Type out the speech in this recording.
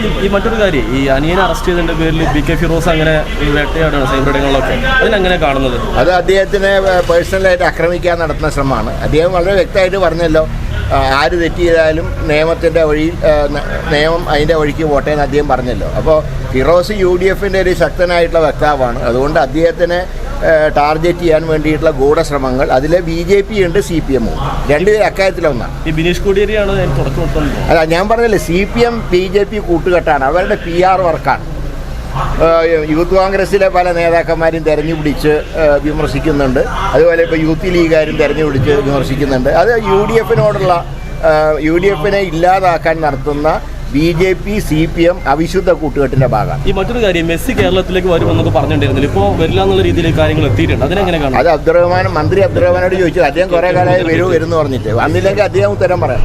ഈ- മറ്റൊരു കാര്യം ഈ അനിയനെ അറസ്റ്റ് ചെയ്തതിന്റെ പേരിൽ ബി കെ ഫിറോസ് അങ്ങനെ വേട്ടയാടാണ് സൈബർ ഇടങ്ങളിലൊക്കെ കാണുന്നത്? അത് അദ്ദേഹത്തിനെ പേഴ്സണലായിട്ട് ആക്രമിക്കാൻ നടത്തുന്ന ശ്രമമാണ്. അദ്ദേഹം വളരെ വ്യക്തമായിട്ട് പറഞ്ഞല്ലോ ആര് തെറ്റ് ചെയ്താലും നിയമത്തിന്റെ വഴി നിയമം അതിന്റെ വഴിക്ക് പോട്ടെ എന്ന് അദ്ദേഹം പറഞ്ഞല്ലോ. അപ്പോൾ ഫിറോസ് യു ഡി എഫിന്റെ ഒരു ശക്തനായിട്ടുള്ള വക്താവാണ്. അതുകൊണ്ട് അദ്ദേഹത്തിനെ ടാർഗറ്റ് ചെയ്യാൻ വേണ്ടിയിട്ടുള്ള ഗൂഢശ്രമങ്ങൾ. അതിൽ ബി ജെ പി ഉണ്ട് സി പി എമ്മും രണ്ടുപേരും അക്കാര്യത്തിലൊന്നാണ് ബിനീഷ് കോടിയേരിയാണ് അല്ല ഞാൻ പറഞ്ഞല്ലേ C P M B J P കൂട്ടുകെട്ടാണ്. അവരുടെ പി ആർ വർക്കാണ്. യൂത്ത് കോൺഗ്രസ്സിലെ പല നേതാക്കന്മാരും തെരഞ്ഞു പിടിച്ച് വിമർശിക്കുന്നുണ്ട്. അതുപോലെ ഇപ്പോൾ യൂത്ത് ലീഗുകാരും തെരഞ്ഞു പിടിച്ച് വിമർശിക്കുന്നുണ്ട്. അത് യു ഡി എഫിനോടുള്ള യു ഡി എഫിനെ ഇല്ലാതാക്കാൻ നടത്തുന്ന B J P C P M അവിശുദ്ധ കൂട്ടുകെട്ടിന്റെ ഭാഗമാണ്. ഈ മറ്റൊരു കാര്യം മെസ്സി കേരളത്തിലേക്ക് വരുമെന്നൊക്കെ പറഞ്ഞിട്ടുണ്ടായിരുന്നില്ല. ഇപ്പോൾ വരില്ല എന്നുള്ള രീതിയിൽ കാര്യങ്ങൾ എത്തിയിട്ടുണ്ട്. അതിനെങ്ങനെ കാണും? അത് അബ്ദുറഹ്മാൻ മന്ത്രി അബ്ദുറഹ്മാനോട് ചോദിച്ചു. അദ്ദേഹം കുറെ കാലമായി വരൂ വരുമെന്ന് പറഞ്ഞിട്ട്. വന്നില്ലെങ്കിൽ അദ്ദേഹം ഉത്തരം പറയാം.